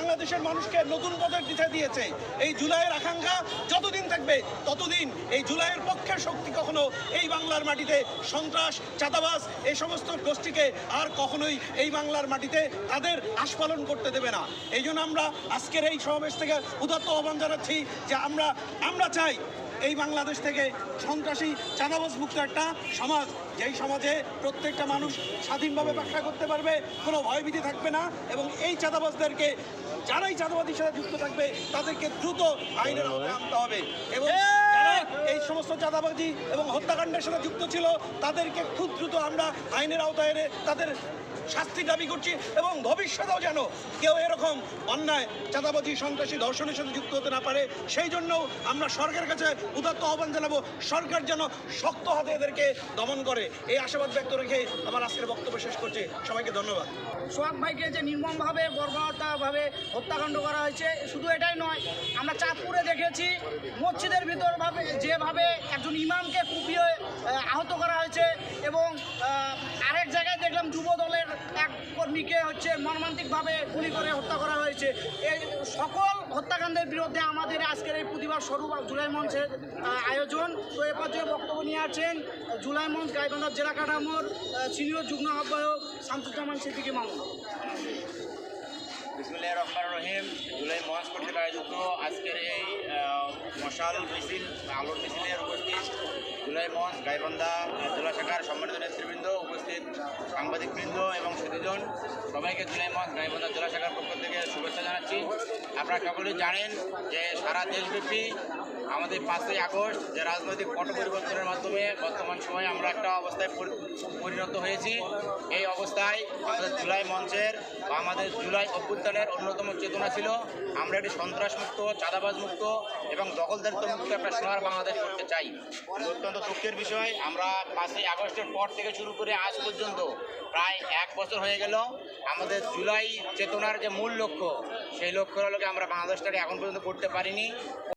বাংলাদেশের মানুষকে নতুন পথের দিশা দিয়েছে। এই জুলাইয়ের আকাঙ্ক্ষা যতদিন থাকবে, ততদিন এই জুলাইয়ের পক্ষের শক্তি কখনো এই বাংলার মাটিতে সন্ত্রাস চাতাবাস এই সমস্ত গোষ্ঠীকে আর কখনোই এই বাংলার মাটিতে তাদের আস্ফালন করতে দেবে না। এই আমরা আজকের এই সমাবেশ থেকে উদাত্ত আহ্বান জানাচ্ছি যে আমরা আমরা চাই এই বাংলাদেশ থেকে সন্ত্রাসী চাঁদাবাজ মুক্ত একটা সমাজ। যেই সমাজে প্রত্যেকটা মানুষ স্বাধীনভাবে ব্যবসা করতে পারবে কোনো ভয়ভীতি থাকবে না এবং এই চাঁদাবাজদেরকে যারাই চাঁদাবাদীর সাথে যুক্ত থাকবে তাদেরকে দ্রুত আইনের আওতায় আনতে হবে। এবং এই সমস্ত চাঁদাবাজি এবং হত্যাকাণ্ডের সাথে যুক্ত ছিল তাদেরকে খুব দ্রুত আমরা আইনের আওতায় এনে তাদের শাস্তি দাবি করছি এবং ভবিষ্যতেও যেন কেউ এরকম অন্যায়, চাঁদাবাজি, সন্ত্রাসী ধর্ষণের সাথে যুক্ত হতে না পারে, সেই জন্য আমরা সরকারের কাছে উদাত্ত আহ্বান জানাব, সরকার যেন শক্ত হাতে এদেরকে দমন করে। এই আশাবাদ ব্যক্ত রেখে আমার আজকের বক্তব্য শেষ করছি। সবাইকে ধন্যবাদ। সোহাগ ভাইকে যে নির্মমভাবে বর্বরতাভাবে হত্যাকাণ্ড করা হয়েছে, শুধু এটাই নয়, আমরা চাঁদপুরে দেখেছি, মসজিদের ভিতরভাবে, যেভাবে একজন ইমামকে দেখলাম যুব দলের এক কর্মীকে হচ্ছে মর্মান্তিকভাবে গুলি করে হত্যা করা হয়েছে। এই সকল হত্যাকাণ্ডের বিরুদ্ধে আমাদের আজকের এই প্রতিবাদ স্বরূপ জুলাই মঞ্চের আয়োজন। তো এ পর্যায়ে বক্তব্য নিয়ে আছেন জুলাই মঞ্চ, গাইবান্ধা জেলা কাঠামোর সিনিয়র যুগ্ম আহ্বায়ক শামসুজ্জামান সিদ্দিকী মামুন। বিসমুল্লাহ রহমান রহিম। জুলাই মহাজ কর্তৃক আয়োজিত আজকের এই মশাল মিছিল, আলোর মিছিলের উপস্থিত জুলাই মঞ্চ, গাইবান্ধা জেলা শাখার সম্মানিত নেতৃবৃন্দ উপস্থিত। সাংবাদিকবৃন্দ এবং সুদীজন সবাইকে জুলাই মঞ্চ গাইবান্ধা জেলা শাখার পক্ষ থেকে শুভেচ্ছা জানাচ্ছি। আপনারা সকলেই জানেন যে সারা দেশব্যাপী আমাদের পাঁচই আগস্ট যে রাজনৈতিক পট পরিবর্তনের মাধ্যমে বর্তমান সময়ে আমরা একটা অবস্থায় পরিণত হয়েছি। এই অবস্থায় আমাদের জুলাই মঞ্চের বা আমাদের জুলাই অভ্যুত্থানের অন্যতম চেতনা ছিল, আমরা একটি সন্ত্রাস মুক্ত চাঁদাবাজ মুক্ত এবং দখলদারিত্ব মুক্ত একটা সোনার বাংলাদেশ করতে চাই। অত্যন্ত দুঃখের বিষয়, আমরা পাঁচই আগস্টের পর থেকে শুরু করে আজ পর্যন্ত প্রায় এক বছর হয়ে গেল আমাদের জুলাই চেতনার যে মূল লক্ষ্য, সেই লক্ষ্যের লোকে আমরা বাংলাদেশটাকে এখন পর্যন্ত করতে পারিনি।